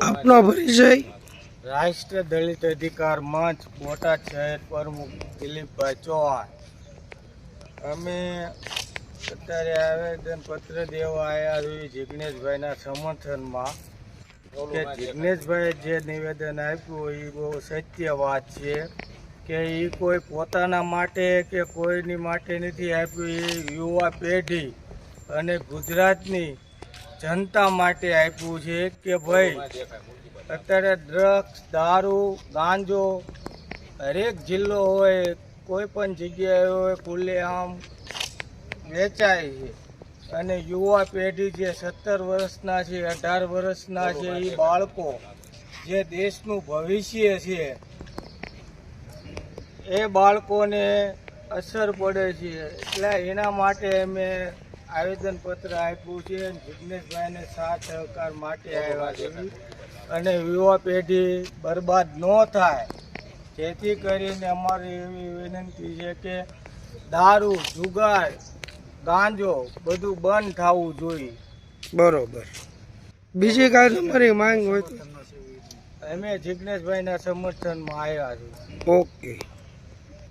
આપનો પરિચય? રાષ્ટ્રીય દલિત અધિકાર મંચ, બોટાદ શહેર પ્રમુખ દિલીપભાઈ ચૌહાણ. અમે અત્યારે આવેદન પત્ર દેવા આવ્યા છીએ જિગ્નેશભાઈના સમર્થનમાં કે જિગ્નેશભાઈ જે નિવેદન આપ્યું એ બહુ સત્ય વાત છે કે એ કોઈ પોતાના માટે કે કોઈની માટે નથી આપ્યું. એ યુવા પેઢી અને ગુજરાતની જનતા માટે આપ્યું છે કે ભાઈ, અત્યારે ડ્રગ્સ, દારૂ, ગાંજો હરેક જિલ્લો હોય, કોઈ પણ જગ્યાએ હોય ખુલ્લેઆમ વેચાય છે. અને યુવા પેઢી જે સત્તર વર્ષના છે, અઢાર વર્ષના છે, એ બાળકો જે દેશનું ભવિષ્ય છે, એ બાળકોને અસર પડે છે. એટલે એના માટે અમે આવેદનપત્ર આપ્યું છે જિગ્નેશભાઈને સાથ સહકાર માટે આવ્યા છે. અને યુવા પેઢી બરબાદ ન થાય. જેથી કરીને અમારી એવી વિનંતી છે કે દારૂ જુગાર ગાંજો બધું બંધ થવું જોઈએ. બરોબર. બીજી કાંઈ તમારી માંગ હોય તો? અમે જિગ્નેશભાઈના સમર્થનમાં આવ્યા છીએ. ઓકે.